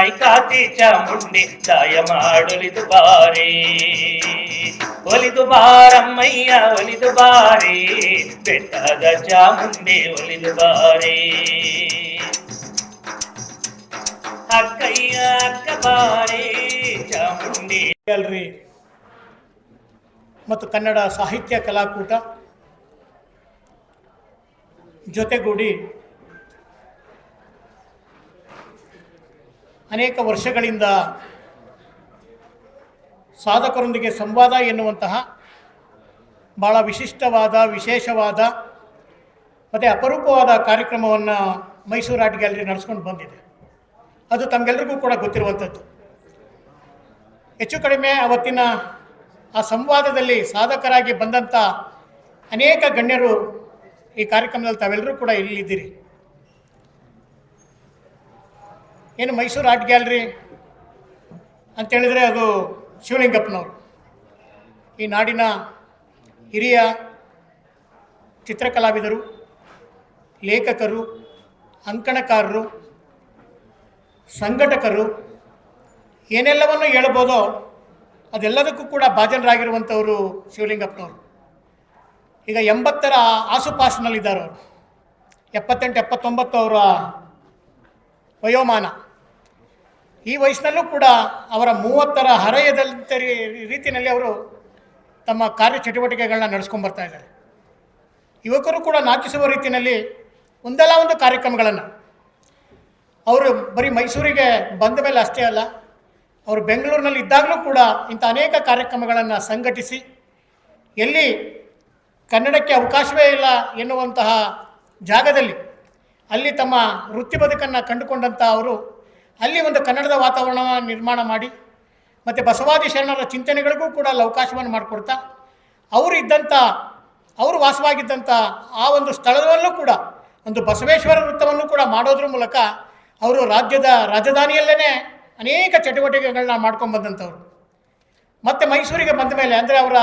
ಮೈ ಕಾತಿ ಚಾಮುಂಡಿ ದಾಯ ಮಾಡೊಲಿದು ಬಾರಿ. ಒಲಿದು ಬಾರಮ್ಮಯ್ಯ ಒಲಿದು ಬಾರಿ. ಬೆಟ್ಟದ ಚಾಮುಂಡಿ, ಒಲಿದು ಬಾರಿ. ಅಕ್ಕಯ್ಯ, ಅಕ್ಕ ಬಾರಿ, ಚಾಮುಂಡಿ. ಅಲ್ರಿ ಮತ್ತು ಕನ್ನಡ ಸಾಹಿತ್ಯ ಕಲಾಕೂಟ ಜೊತೆಗೂಡಿ ಅನೇಕ ವರ್ಷಗಳಿಂದ ಸಾಧಕರೊಂದಿಗೆ ಸಂವಾದ ಎನ್ನುವಂತಹ ಭಾಳ ವಿಶಿಷ್ಟವಾದ, ವಿಶೇಷವಾದ ಮತ್ತು ಅಪರೂಪವಾದ ಕಾರ್ಯಕ್ರಮವನ್ನು ಮೈಸೂರು ಆರ್ಟ್ ಗ್ಯಾಲರಿ ನಡೆಸ್ಕೊಂಡು ಬಂದಿದೆ. ಅದು ತಮಗೆಲ್ಲರಿಗೂ ಕೂಡ ಗೊತ್ತಿರುವಂಥದ್ದು ಹೆಚ್ಚು ಕಡಿಮೆ ಅವತ್ತಿನ ಆ ಸಂವಾದದಲ್ಲಿ ಸಾಧಕರಾಗಿ ಬಂದಂಥ ಅನೇಕ ಗಣ್ಯರು ಈ ಕಾರ್ಯಕ್ರಮದಲ್ಲಿ ತಾವೆಲ್ಲರೂ ಕೂಡ ಇಲ್ಲಿದ್ದೀರಿ. ಏನು ಮೈಸೂರು ಆರ್ಟ್ ಗ್ಯಾಲರಿ ಅಂತೇಳಿದರೆ ಅದು ಶಿವಲಿಂಗಪ್ಪನವರು. ಈ ನಾಡಿನ ಹಿರಿಯ ಚಿತ್ರಕಲಾವಿದರು, ಲೇಖಕರು, ಅಂಕಣಕಾರರು, ಸಂಘಟಕರು, ಏನೆಲ್ಲವನ್ನು ಹೇಳ್ಬೋದೋ ಅದೆಲ್ಲದಕ್ಕೂ ಕೂಡ ಭಾಜನರಾಗಿರುವಂಥವರು ಶಿವಲಿಂಗಪ್ಪನವರು. ಈಗ ಎಂಬತ್ತರ ಆಸುಪಾಸಿನಲ್ಲಿದ್ದಾರೆ ಅವರು ಎಪ್ಪತ್ತೆಂಟು, ಎಪ್ಪತ್ತೊಂಬತ್ತು ಅವರ ವಯೋಮಾನ. ಈ ವಯಸ್ಸಿನಲ್ಲೂ ಕೂಡ ಅವರ ಮೂವತ್ತರ ಹರೆಯದಂಥ ರೀ- ರೀತಿಯಲ್ಲಿ ಅವರು ತಮ್ಮ ಕಾರ್ಯಚಟುವಟಿಕೆಗಳನ್ನ ನಡೆಸ್ಕೊಂಡು ಬರ್ತಾ ಇದ್ದಾರೆ. ಯುವಕರು ಕೂಡ ನಾಚಿಸುವ ರೀತಿಯಲ್ಲಿ ಒಂದಲ್ಲ ಒಂದು ಕಾರ್ಯಕ್ರಮಗಳನ್ನು. ಅವರು ಬರೀ ಮೈಸೂರಿಗೆ ಬಂದ ಮೇಲೆ ಅಷ್ಟೇ ಅಲ್ಲ, ಅವರು ಬೆಂಗಳೂರಿನಲ್ಲಿ ಇದ್ದಾಗಲೂ ಕೂಡ ಇಂಥ ಅನೇಕ ಕಾರ್ಯಕ್ರಮಗಳನ್ನು ಸಂಘಟಿಸಿ, ಎಲ್ಲಿ ಕನ್ನಡಕ್ಕೆ ಅವಕಾಶವೇ ಇಲ್ಲ ಎನ್ನುವಂತಹ ಜಾಗದಲ್ಲಿ, ಅಲ್ಲಿ ತಮ್ಮ ವೃತ್ತಿ ಬದುಕನ್ನು ಕಂಡುಕೊಂಡಂಥ ಅವರು ಅಲ್ಲಿ ಒಂದು ಕನ್ನಡದ ವಾತಾವರಣವನ್ನು ನಿರ್ಮಾಣ ಮಾಡಿ, ಮತ್ತು ಬಸವಾದಿ ಶರಣರ ಚಿಂತನೆಗಳಿಗೂ ಕೂಡ ಅಲ್ಲಿ ಅವಕಾಶವನ್ನು ಮಾಡಿಕೊಡ್ತಾ, ಅವರು ಇದ್ದಂಥ ಅವರು ವಾಸವಾಗಿದ್ದಂಥ ಆ ಒಂದು ಸ್ಥಳದಲ್ಲೂ ಕೂಡ, ಒಂದು ಬಸವೇಶ್ವರ ವೃತ್ತವನ್ನು ಕೂಡ ಮಾಡೋದ್ರ ಮೂಲಕ ಅವರು ರಾಜ್ಯದ ರಾಜಧಾನಿಯಲ್ಲೇ ಅನೇಕ ಚಟುವಟಿಕೆಗಳನ್ನ ಮಾಡ್ಕೊಂಡು ಬಂದಂಥವ್ರು. ಮತ್ತು ಮೈಸೂರಿಗೆ ಬಂದ ಮೇಲೆ, ಅಂದರೆ ಅವರ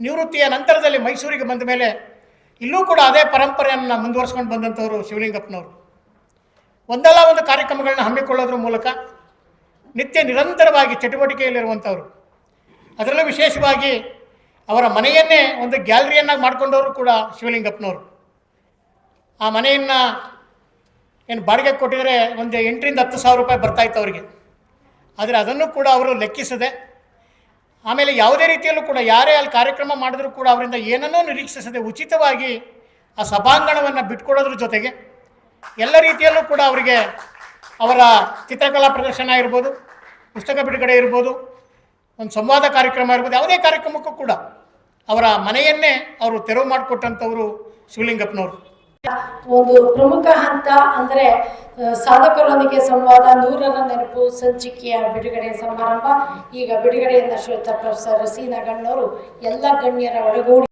ನಿವೃತ್ತಿಯ ನಂತರದಲ್ಲಿ ಮೈಸೂರಿಗೆ ಬಂದ ಮೇಲೆ, ಇಲ್ಲೂ ಕೂಡ ಅದೇ ಪರಂಪರೆಯನ್ನು ಮುಂದುವರ್ಸ್ಕೊಂಡು ಬಂದಂಥವ್ರು ಶಿವಲಿಂಗಪ್ಪನವರು. ಒಂದಲ್ಲ ಒಂದು ಕಾರ್ಯಕ್ರಮಗಳನ್ನ ಹಮ್ಮಿಕೊಳ್ಳೋದ್ರ ಮೂಲಕ ನಿತ್ಯ ನಿರಂತರವಾಗಿ ಚಟುವಟಿಕೆಯಲ್ಲಿರುವಂಥವ್ರು. ಅದರಲ್ಲೂ ವಿಶೇಷವಾಗಿ ಅವರ ಮನೆಯನ್ನೇ ಒಂದು ಗ್ಯಾಲರಿಯನ್ನಾಗಿ ಮಾಡ್ಕೊಂಡವರು ಕೂಡ ಶಿವಲಿಂಗಪ್ಪನವರು. ಆ ಮನೆಯನ್ನು ಏನು ಬಾಡಿಗೆ ಕೊಟ್ಟಿದ್ರೆ ಒಂದು ಎಂಟರಿಂದ ಹತ್ತು ಸಾವಿರ ರೂಪಾಯಿ ಬರ್ತಾಯಿತ್ತು ಅವರಿಗೆ. ಆದರೆ ಅದನ್ನು ಕೂಡ ಅವರು ಲೆಕ್ಕಿಸದೆ, ಆಮೇಲೆ ಯಾವುದೇ ರೀತಿಯಲ್ಲೂ ಕೂಡ ಯಾರೇ ಅಲ್ಲಿ ಕಾರ್ಯಕ್ರಮ ಮಾಡಿದರೂ ಕೂಡ ಅವರಿಂದ ಏನನ್ನೂ ನಿರೀಕ್ಷಿಸದೆ ಉಚಿತವಾಗಿ ಆ ಸಭಾಂಗಣವನ್ನು ಬಿಟ್ಕೊಡೋದ್ರ ಜೊತೆಗೆ ಎಲ್ಲ ರೀತಿಯಲ್ಲೂ ಕೂಡ ಅವರಿಗೆ ಅವರ ಚಿತ್ರಕಲಾ ಪ್ರದರ್ಶನ ಇರ್ಬೋದು, ಪುಸ್ತಕ ಬಿಡುಗಡೆ ಇರ್ಬೋದು, ಒಂದು ಸಂವಾದ ಕಾರ್ಯಕ್ರಮ ಇರ್ಬೋದು, ಯಾವುದೇ ಕಾರ್ಯಕ್ರಮಕ್ಕೂ ಕೂಡ ಅವರ ಮನೆಯನ್ನೇ ಅವರು ತೆರವು ಮಾಡಿಕೊಟ್ಟಂಥವರು ಶಿವಲಿಂಗಪ್ಪನವರು. ಒಂದು ಪ್ರಮುಖ ಹಂತ ಅಂದರೆ ಸಾಧಕರೊಂದಿಗೆ ಸಂವಾದ, ನೂರರ ನೆನಪು, ಸಂಚಿಕೆಯ ಬಿಡುಗಡೆ ಸಮಾರಂಭ, ಈಗ ಬಿಡುಗಡೆಯಿಂದ ಶ್ವೇತ ಪ್ರೊಫೆಸರ್ ಸೀನಾ ಗಣ್ಣವರು ಎಲ್ಲ ಗಣ್ಯರ ಒಳಗೂಡಿ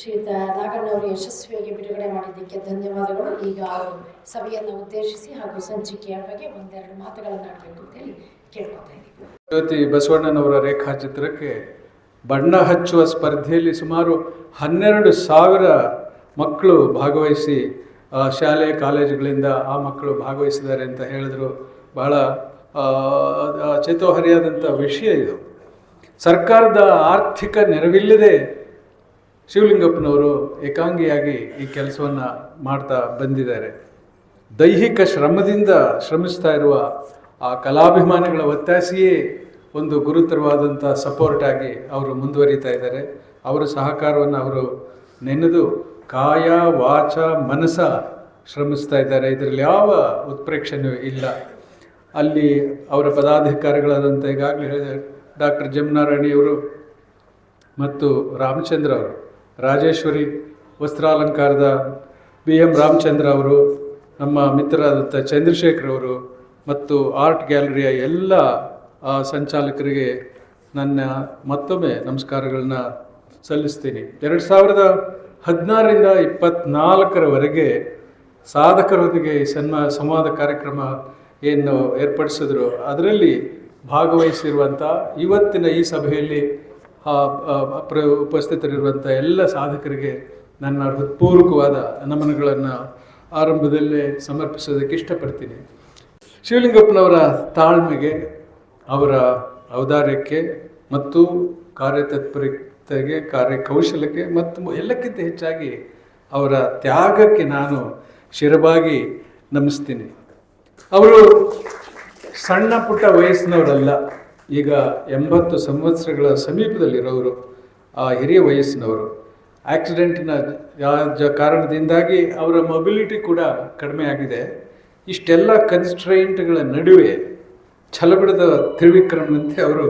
ಶ್ರೀಯುತ ನಾಗಣ್ಣವರು ಯಶಸ್ವಿಯಾಗಿ ಬಿಡುಗಡೆ ಮಾಡಿದ್ದಕ್ಕೆ ಧನ್ಯವಾದಗಳು. ಈಗ ಸಭೆಯನ್ನು ಉದ್ದೇಶಿಸಿ ಹಾಗೂ ಸಂಚಿಕೆಯ ಬಗ್ಗೆ ಒಂದೆರಡು ಮಾತುಗಳನ್ನು ಆಡಬೇಕು ಕೇಳ್ಕೊತಾ ಜ್ಯೋತಿ ಬಸವಣ್ಣನವರ ರೇಖಾಚಿತ್ರಕ್ಕೆ ಬಣ್ಣ ಹಚ್ಚುವ ಸ್ಪರ್ಧೆಯಲ್ಲಿ ಸುಮಾರು ಹನ್ನೆರಡು ಸಾವಿರ ಮಕ್ಕಳು ಭಾಗವಹಿಸಿ ಶಾಲೆ, ಕಾಲೇಜುಗಳಿಂದ ಆ ಮಕ್ಕಳು ಭಾಗವಹಿಸಿದ್ದಾರೆ ಅಂತ ಹೇಳಿದ್ರು. ಬಹಳ ಚೇತೋಹರಿಯಾದಂಥ ವಿಷಯ ಇದು. ಸರ್ಕಾರದ ಆರ್ಥಿಕ ನೆರವಿಲ್ಲದೆ ಶಿವಲಿಂಗಪ್ಪನವರು ಏಕಾಂಗಿಯಾಗಿ ಈ ಕೆಲಸವನ್ನು ಮಾಡ್ತಾ ಬಂದಿದ್ದಾರೆ. ದೈಹಿಕ ಶ್ರಮದಿಂದ ಶ್ರಮಿಸ್ತಾ ಇರುವ ಆ ಕಲಾಭಿಮಾನಿಗಳ ಒತ್ತಾಸೆಯೇ ಒಂದು ಗುರುತರವಾದಂಥ ಸಪೋರ್ಟ್ ಆಗಿ ಅವರು ಮುಂದುವರಿತಾ ಇದ್ದಾರೆ. ಅವರ ಸಹಕಾರವನ್ನು ಅವರು ನೆನೆದು ಕಾಯ, ವಾಚ, ಮನಸ ಶ್ರಮಿಸ್ತಾ ಇದ್ದಾರೆ. ಇದರಲ್ಲಿ ಯಾವ ಉತ್ಪ್ರೇಕ್ಷಣೆಯೂ ಇಲ್ಲ. ಅಲ್ಲಿ ಅವರ ಪದಾಧಿಕಾರಿಗಳಾದಂಥ ಈಗಾಗಲೇ ಹೇಳಿದ ಡಾಕ್ಟರ್ ಜಮುನಾರಾಣಿಯವರು ಮತ್ತು ರಾಮಚಂದ್ರ ಅವರು ರಾಜೇಶ್ವರಿ ವಸ್ತ್ರಾಲಂಕಾರದ ಬಿ ಎಂ ರಾಮಚಂದ್ರ ಅವರು, ನಮ್ಮ ಮಿತ್ರರಾದಂಥ ಚಂದ್ರಶೇಖರ್ ಅವರು ಮತ್ತು ಆರ್ಟ್ ಗ್ಯಾಲರಿಯ ಎಲ್ಲ ಸಂಚಾಲಕರಿಗೆ ನನ್ನ ಮತ್ತೊಮ್ಮೆ ನಮಸ್ಕಾರಗಳನ್ನ ಸಲ್ಲಿಸ್ತೀನಿ. ಎರಡು ಸಾವಿರದ ಹದಿನಾರರಿಂದ ಇಪ್ಪತ್ನಾಲ್ಕರವರೆಗೆ ಸಾಧಕರೊಂದಿಗೆ ಸನ್ಮ, ಸಂವಾದ ಕಾರ್ಯಕ್ರಮ ಏನು ಏರ್ಪಡಿಸಿದ್ರು, ಅದರಲ್ಲಿ ಭಾಗವಹಿಸಿರುವಂಥ ಇವತ್ತಿನ ಈ ಸಭೆಯಲ್ಲಿ ಪ್ರ ಉಪಸ್ಥಿತರಿರುವಂಥ ಎಲ್ಲ ಸಾಧಕರಿಗೆ ನನ್ನ ಹೃತ್ಪೂರ್ವಕವಾದ ನಮನಗಳನ್ನು ಆರಂಭದಲ್ಲೇ ಸಮರ್ಪಿಸೋದಕ್ಕೆ ಇಷ್ಟಪಡ್ತೀನಿ. ಶಿವಲಿಂಗಪ್ಪನವರ ತಾಳ್ಮೆಗೆ, ಅವರ ಔದಾರ್ಯಕ್ಕೆ ಮತ್ತು ಕಾರ್ಯತತ್ಪರತೆಗೆ, ಕಾರ್ಯಕೌಶಲಕ್ಕೆ ಮತ್ತು ಎಲ್ಲಕ್ಕಿಂತ ಹೆಚ್ಚಾಗಿ ಅವರ ತ್ಯಾಗಕ್ಕೆ ನಾನು ಶಿರಬಾಗಿ ನಮಿಸ್ತೀನಿ. ಅವರು ಸಣ್ಣ ಪುಟ್ಟ ವಯಸ್ಸಿನವರಲ್ಲ. ಈಗ ಎಂಬತ್ತು ಸಂವತ್ಸರಗಳ ಸಮೀಪದಲ್ಲಿರೋರು, ಆ ಹಿರಿಯ ವಯಸ್ಸಿನವರು, ಆಕ್ಸಿಡೆಂಟಿನ ಕಾರಣದಿಂದಾಗಿ ಅವರ ಮೊಬಿಲಿಟಿ ಕೂಡ ಕಡಿಮೆ ಆಗಿದೆ. ಇಷ್ಟೆಲ್ಲ ಕನ್ಸ್ಟ್ರೈಂಟ್ಗಳ ನಡುವೆ ಛಲಬಿಡದ ತ್ರಿವಿಕ್ರಮನಂತೆ ಅವರು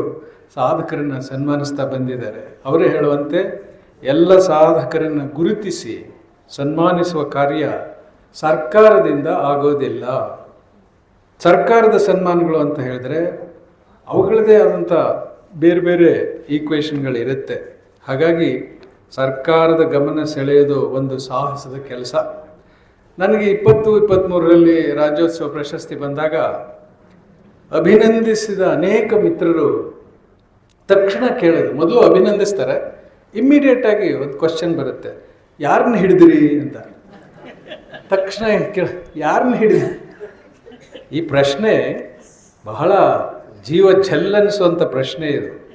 ಸಾಧಕರನ್ನು ಸನ್ಮಾನಿಸ್ತಾ ಬಂದಿದ್ದಾರೆ. ಅವರು ಹೇಳುವಂತೆ, ಎಲ್ಲ ಸಾಧಕರನ್ನು ಗುರುತಿಸಿ ಸನ್ಮಾನಿಸುವ ಕಾರ್ಯ ಸರ್ಕಾರದಿಂದ ಆಗೋದಿಲ್ಲ. ಸರ್ಕಾರದ ಸನ್ಮಾನಗಳು ಅಂತ ಹೇಳಿದ್ರೆ ಅವುಗಳದೇ ಆದಂಥ ಬೇರೆ ಬೇರೆ ಈಕ್ವೇಷನ್ಗಳಿರುತ್ತೆ ಹಾಗಾಗಿ ಸರ್ಕಾರದ ಗಮನ ಸೆಳೆಯೋದು ಒಂದು ಸಾಹಸದ ಕೆಲಸ. ನನಗೆ ಇಪ್ಪತ್ತು ಇಪ್ಪತ್ತ್ಮೂರರಲ್ಲಿ ರಾಜ್ಯೋತ್ಸವ ಪ್ರಶಸ್ತಿ ಬಂದಾಗ ಅಭಿನಂದಿಸಿದ ಅನೇಕ ಮಿತ್ರರು ತಕ್ಷಣ ಕೇಳೋದು ಮೊದಲು ಅಭಿನಂದಿಸ್ತಾರೆ ಇಮ್ಮಿಡಿಯೇಟಾಗಿ ಒಂದು ಕ್ವಶನ್ ಬರುತ್ತೆ. ಯಾರನ್ನ ಹಿಡಿದ್ರಿ ಅಂತ. ತಕ್ಷಣ ಕೇಳ ಯಾರನ್ನ ಹಿಡಿದ್ರಿ ಈ ಪ್ರಶ್ನೆ ಬಹಳ ಜೀವ ಛಲ್ಲನಿಸುವಂಥ ಪ್ರಶ್ನೆ ಇದು.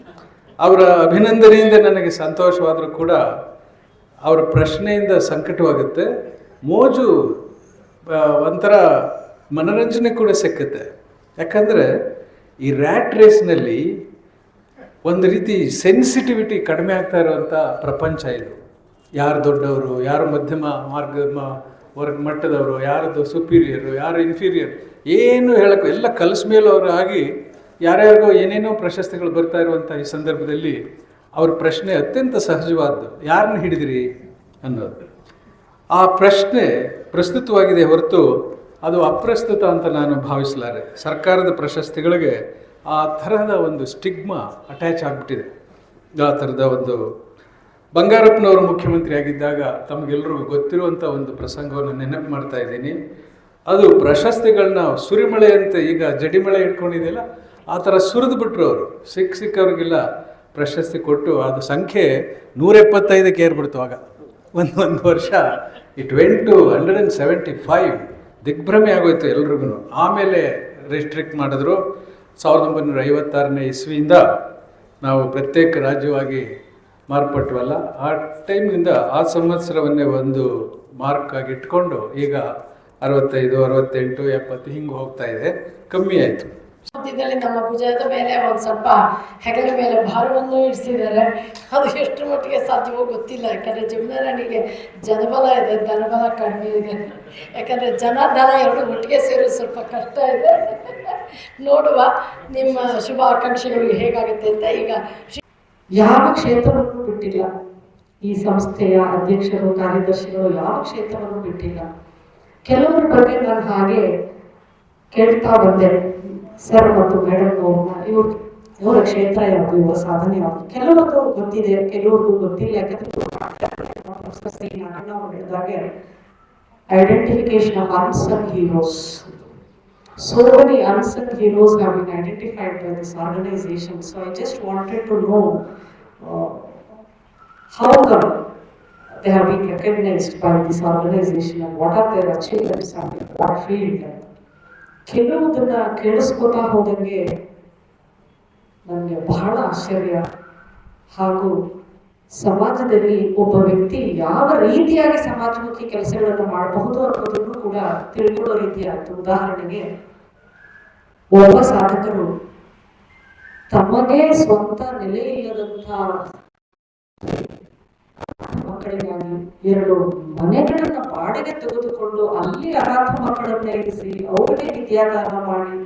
ಅವರ ಅಭಿನಂದನೆಯಿಂದ ನನಗೆ ಸಂತೋಷವಾದರೂ ಕೂಡ ಅವರ ಪ್ರಶ್ನೆಯಿಂದ ಸಂಕಟವಾಗುತ್ತೆ. ಮೋಜು ಒಂಥರ ಮನರಂಜನೆ ಕೂಡ ಸಿಕ್ಕುತ್ತೆ. ಯಾಕಂದರೆ ಈ ರ್ಯಾಟ್ ರೇಸ್ನಲ್ಲಿ ಒಂದು ರೀತಿ ಸೆನ್ಸಿಟಿವಿಟಿ ಕಡಿಮೆ ಆಗ್ತಾ ಇರುವಂಥ ಪ್ರಪಂಚ ಇದು. ಯಾರು ದೊಡ್ಡವರು, ಯಾರು ಮಧ್ಯಮ ಮಾರ್ಗ ಮ- ವರ್ಗ ಮಟ್ಟದವರು ಯಾರದು ಸುಪೀರಿಯರು ಯಾರು ಇನ್ಫೀರಿಯರ್ ಏನು ಹೇಳಕ್ಕೆ ಎಲ್ಲ ಕಲಸ ಮೇಲವರು ಆಗಿ ಯಾರ್ಯಾರಿಗೋ ಏನೇನೋ ಪ್ರಶಸ್ತಿಗಳು ಬರ್ತಾ ಇರುವಂಥ ಈ ಸಂದರ್ಭದಲ್ಲಿ ಅವ್ರ ಪ್ರಶ್ನೆ ಅತ್ಯಂತ ಸಹಜವಾದ್ದು, ಯಾರನ್ನ ಹಿಡಿದಿರಿ ಅನ್ನೋದು. ಆ ಪ್ರಶ್ನೆ ಪ್ರಸ್ತುತವಾಗಿದೆ ಹೊರತು ಅದು ಅಪ್ರಸ್ತುತ ಅಂತ ನಾನು ಭಾವಿಸಲಾರೆ. ಸರ್ಕಾರದ ಪ್ರಶಸ್ತಿಗಳಿಗೆ ಆ ಥರದ ಒಂದು ಸ್ಟಿಗ್ಮಾ ಅಟ್ಯಾಚ್ ಆಗಿಬಿಟ್ಟಿದೆ. ಆ ಥರದ ಒಂದು ಬಂಗಾರಪ್ಪನವರು ಮುಖ್ಯಮಂತ್ರಿ ಆಗಿದ್ದಾಗ ತಮಗೆಲ್ಲರಿಗೂ ಗೊತ್ತಿರುವಂಥ ಒಂದು ಪ್ರಸಂಗವನ್ನು ನೆನಪು ಮಾಡ್ತಾ ಇದ್ದೀನಿ. ಅದು ಪ್ರಶಸ್ತಿಗಳನ್ನ ಸುರಿಮಳೆ ಅಂತ ಈಗ ಜಡಿಮಳೆ ಇಟ್ಕೊಂಡಿದೆಯಲ್ಲ ಆ ಥರ ಸುರಿದು ಬಿಟ್ರು ಅವರು. ಸಿಕ್ಕ ಸಿಕ್ಕವ್ರಿಗೆಲ್ಲ ಪ್ರಶಸ್ತಿ ಕೊಟ್ಟು ಅದು ಸಂಖ್ಯೆ ನೂರ ಎಪ್ಪತ್ತೈದಕ್ಕೆ ಏರ್ಬಿಡ್ತು ಆಗ. ಒಂದು ಒಂದು ವರ್ಷ it went to hundred and seventy five. ದಿಗ್ಭ್ರಮೆ ಆಗೋಯ್ತು ಎಲ್ರಿಗೂ. ಆಮೇಲೆ ರಿಸ್ಟ್ರಿಕ್ಟ್ ಮಾಡಿದ್ರು. ಸಾವಿರದ ಒಂಬೈನೂರ ಐವತ್ತಾರನೇ ಇಸ್ವಿಯಿಂದ ನಾವು ಪ್ರತ್ಯೇಕ ರಾಜ್ಯವಾಗಿ ಮಾರ್ಪಟ್ಟವಲ್ಲ ಆ ಟೈಮ್ನಿಂದ ಆ ಸಂವತ್ಸರವನ್ನೇ ಒಂದು ಮಾರ್ಕ್ ಆಗಿ ಇಟ್ಕೊಂಡು ಈಗ ಅರವತ್ತೈದು, ಅರವತ್ತೆಂಟು, ಎಪ್ಪತ್ತು ಹಿಂಗೆ ಹೋಗ್ತಾ ಇದೆ. ಕಮ್ಮಿ ಆಯಿತು. ಮಧ್ಯದಲ್ಲಿ ನಮ್ಮ ಭುಜದ ಮೇಲೆ ಒಂದು ಸ್ವಲ್ಪ ಹೆಗಲ ಮೇಲೆ ಭಾರವನ್ನು ಇಡಿಸಿದ್ದಾರೆ ಅದು ಎಷ್ಟು ಮಟ್ಟಿಗೆ ಸಾಧ್ಯವೋ ಗೊತ್ತಿಲ್ಲ. ಯಾಕಂದರೆ ಜಮೀನರಾಣಿಗೆ ಜನಬಲ ಇದೆ, ಧನಬಲ ಕಡಿಮೆ ಇದೆ. ಯಾಕಂದರೆ ಜನ ಧನ ಎರಡು ಒಟ್ಟಿಗೆ ಸೇರೋದು ಸ್ವಲ್ಪ ಕಷ್ಟ ಇದೆ. ನೋಡುವ ನಿಮ್ಮ ಶುಭ ಆಕಾಂಕ್ಷೆಗಳು ಹೇಗಾಗುತ್ತೆ ಅಂತ ಈಗ ಯಾವ ಕ್ಷೇತ್ರವನ್ನು ಬಿಟ್ಟಿಲ್ಲ? ಈ ಸಂಸ್ಥೆಯ ಅಧ್ಯಕ್ಷರು, ಕಾರ್ಯದರ್ಶಿಗಳು ಯಾವ ಕ್ಷೇತ್ರವನ್ನು ಬಿಟ್ಟಿಲ್ಲ? ಕೆಲವರ ಬಗ್ಗೆ ನಾನು ಹಾಗೆ ಕೇಳ್ತಾ ಬಂದೆ. ಸರ್ ಮತ್ತು ಮೇಡಮ್ ಅವ್ರನ್ನ ಇವ್ರ ಇವರ ಕ್ಷೇತ್ರ ಯಾವುದು ಇವರ ಸಾಧನೆ ಯಾವುದು ಕೆಲವರದ್ದು ಗೊತ್ತಿದೆ ಕೆಲವ್ರದ್ದು ಗೊತ್ತಿಲ್ಲ ಯಾಕಂದ್ರೆ ನಾನು ಹೇಳಿದಾಗೆ identification of unsung heroes So many unsung heroes have been identified by this organization. So I just wanted to know uh, how come they have been recognized by this organization and what are their achievements and what field. ಕೆಲವುದನ್ನ ಕೇಳಿಸ್ಕೊತಾ ಹೋದಂಗೆ ನನಗೆ ಬಹಳ ಆಶ್ಚರ್ಯ. ಹಾಗೂ ಸಮಾಜದಲ್ಲಿ ಒಬ್ಬ ವ್ಯಕ್ತಿ ಯಾವ ರೀತಿಯಾಗಿ ಸಮಾಜಮುಖಿ ಕೆಲಸಗಳನ್ನು ಮಾಡಬಹುದು ಅನ್ನೋದನ್ನು ಕೂಡ ತಿಳ್ಕೊಳ್ಳೋ ರೀತಿಯಾಯಿತು ಉದಾಹರಣೆಗೆ ಒಬ್ಬ ಸಾಧಕರು ತಮಗೆ ಸ್ವಂತ ನೆಲೆ ಮಕ್ಕಳಿಗಾಗಿ ಎರಡು ಮನೆಗಳನ್ನ ಬಾಡಿಗೆ ತೆಗೆದುಕೊಂಡು ಅಲ್ಲಿ ಅನಾಥ ಮಕ್ಕಳನ್ನ ಇರಿಸಿ ಅವರಿಗೆ ವಿದ್ಯಾದಾನ ಮಾಡಿ,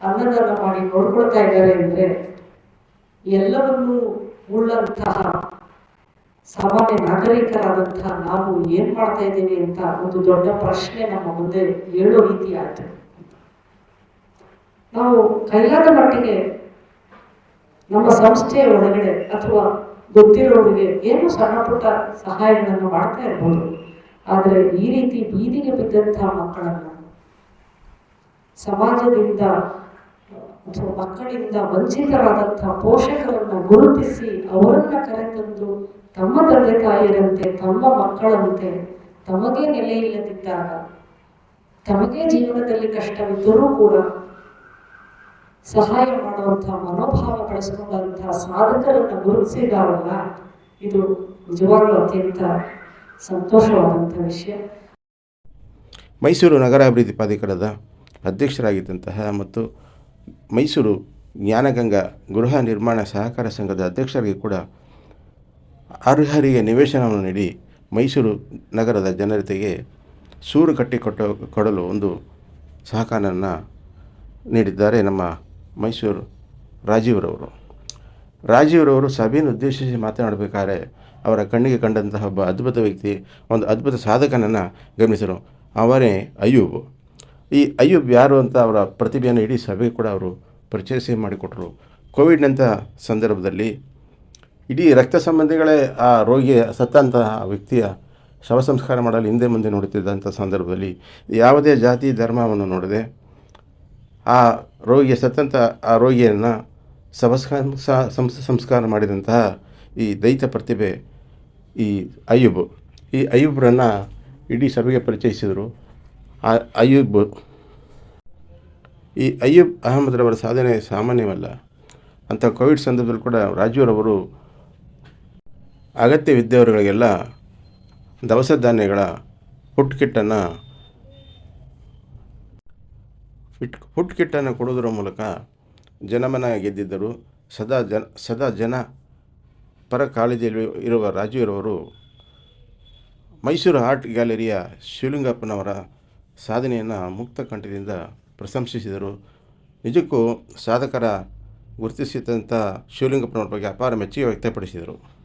ಅನ್ನದಾನ ಮಾಡಿ ನೋಡ್ಕೊಳ್ತಾ ಇದ್ದಾರೆ ಅಂದ್ರೆ ಎಲ್ಲವನ್ನೂ ಉಳ್ಳಂತಹ ಸಾಮಾನ್ಯ ನಾಗರಿಕರಾದಂತಹ ನಾವು ಏನ್ ಮಾಡ್ತಾ ಇದ್ದೀವಿ ಅಂತ ಒಂದು ದೊಡ್ಡ ಪ್ರಶ್ನೆ ನಮ್ಮ ಮುಂದೆ ಏಳೋ ರೀತಿ ಆಯ್ತು. ನಾವು ಕೈಲಾದ ಮಟ್ಟಿಗೆ ನಮ್ಮ ಸಂಸ್ಥೆಯ ಒಳಗಡೆ ಅಥವಾ ಗೊತ್ತಿರೋರಿಗೆ ಏನು ಸಣ್ಣ ಪುಟ್ಟ ಸಹಾಯಗಳನ್ನು ಮಾಡ್ತಾ ಇರ್ಬೋದು. ಆದರೆ ಈ ರೀತಿ ಬೀದಿಗೆ ಬಿದ್ದಂತಹ ಮಕ್ಕಳನ್ನು ಸಮಾಜದಿಂದ, ಅಥವಾ ಮಕ್ಕಳಿಂದ ವಂಚಿತರಾದಂತಹ ಪೋಷಕರನ್ನ ಗುರುತಿಸಿ ಅವರನ್ನ ಕರೆತಂದು ತಮ್ಮ ತಂದೆ ತಾಯಿಯರಂತೆ ತಮ್ಮ ಮಕ್ಕಳಂತೆ ತಮಗೆ ನೆಲೆಯಿಲ್ಲದಿದ್ದಾಗ ತಮಗೆ ಜೀವನದಲ್ಲಿ ಕಷ್ಟವಿದ್ದರೂ ಕೂಡ ಸಹಾಯ ಮಾಡುವಂತಹ ಮನೋಭಾವ ಬೆಳೆಸ್ಕೊಂಡಂತಹ ಸಾಧಕರನ್ನ ಗುರುತಿಸಿದಾವಲ್ಲ ಇದು ನಿಜವಾಗ್ಲೂ ಅತ್ಯಂತ ಸಂತೋಷವಾದಂಥ ವಿಷಯ. ಮೈಸೂರು ನಗರಾಭಿವೃದ್ಧಿ ಪ್ರಾಧಿಕಾರದ ಅಧ್ಯಕ್ಷರಾಗಿದ್ದಂತಹ ಮತ್ತು ಮೈಸೂರು ಜ್ಞಾನಗಂಗಾ ಗೃಹ ನಿರ್ಮಾಣ ಸಹಕಾರ ಸಂಘದ ಅಧ್ಯಕ್ಷರಿಗೆ ಕೂಡ ಅರ್ಹರಿಗೆ ನಿವೇಶನವನ್ನು ನೀಡಿ ಮೈಸೂರು ನಗರದ ಜನರತೆಗೆ ಸೂರು ಕಟ್ಟಿಕೊಟ್ಟ ಕೊಡಲು ಒಂದು ಸಹಕಾರವನ್ನು ನೀಡಿದ್ದಾರೆ ನಮ್ಮ ಮೈಸೂರು ರಾಜೀವ್ರವರು. ರಾಜೀವ್ರವರು ಸಭೆಯನ್ನು ಉದ್ದೇಶಿಸಿ ಮಾತನಾಡಬೇಕಾದ್ರೆ ಅವರ ಕಣ್ಣಿಗೆ ಕಂಡಂತಹ ಒಬ್ಬ ಅದ್ಭುತ ವ್ಯಕ್ತಿ, ಒಂದು ಅದ್ಭುತ ಸಾಧಕನನ್ನು ಗಮನಿಸರು. ಅವರೇ ಅಯ್ಯೂಬ್. ಈ ಅಯ್ಯೂಬ್ ಯಾರು ಅಂತ ಅವರ ಪ್ರತಿಭೆಯನ್ನು ಇಡೀ ಸಭೆಗೆ ಕೂಡ ಅವರು ಪರಿಚಯಿಸಿ ಮಾಡಿಕೊಟ್ಟರು ಕೋವಿಡ್ನಂಥ ಸಂದರ್ಭದಲ್ಲಿ ಇಡೀ ರಕ್ತ ಸಂಬಂಧಿಗಳೇ ಆ ರೋಗಿಯ ಸತ್ತಂತಹ ವ್ಯಕ್ತಿಯ ಶವ ಸಂಸ್ಕಾರ ಮಾಡಲು ಹಿಂದೆ ಮುಂದೆ ನೋಡುತ್ತಿದ್ದಂಥ ಸಂದರ್ಭದಲ್ಲಿ ಯಾವುದೇ ಜಾತಿ ಧರ್ಮವನ್ನು ನೋಡದೆ ಆ ರೋಗಿಯ ಸತ್ತಂಥ ಆ ರೋಗಿಯನ್ನು ಸಂಸ್ಕಾರ ಸಂಸ್ ಸಂಸ್ಕಾರ ಮಾಡಿದಂತಹ ಈ ದೈತ ಪ್ರತಿಭೆ ಈ ಅಯ್ಯೂಬ್. ಈ ಅಯ್ಯೂಬ್ರನ್ನು ಇಡೀ ಸಭೆಗೆ ಪರಿಚಯಿಸಿದರು. ಆ ಅಯ್ಯೂಬ್. ಈ ಅಯ್ಯೂಬ್ ಅಹಮದ್ರವರ ಸಾಧನೆ ಸಾಮಾನ್ಯವಲ್ಲ. ಅಂಥ ಕೋವಿಡ್ ಸಂದರ್ಭದಲ್ಲಿ ಕೂಡ ರಾಜೀವ್ರವರು ಅಗತ್ಯವಿದ್ದವರುಗಳಿಗೆಲ್ಲ ದವಸ ಧಾನ್ಯಗಳ ಫುಡ್ ಕಿಟ್ಟನ್ನು ಫಿಟ್ ಫುಟ್ ಕಿಟ್ಟನ್ನು ಕೊಡುವುದರ ಮೂಲಕ ಜನಮನ ಗೆದ್ದಿದ್ದರು. ಸದಾ ಜನ ಸದಾ ಜನ ಪರ ಕಾಳಜಿಯಲ್ಲಿ ಇರುವ ರಾಜೀವ್ರವರು ಮೈಸೂರು ಆರ್ಟ್ ಗ್ಯಾಲರಿಯ ಶಿವಲಿಂಗಪ್ಪನವರ ಸಾಧನೆಯನ್ನು ಮುಕ್ತ ಕಂಠದಿಂದ ಪ್ರಶಂಸಿಸಿದರು. ನಿಜಕ್ಕೂ ಸಾಧಕರ ಗುರುತಿಸಿದಂಥ ಶಿವಲಿಂಗಪ್ಪನವರ ಬಗ್ಗೆ ಅಪಾರ ಮೆಚ್ಚುಗೆ ವ್ಯಕ್ತಪಡಿಸಿದರು.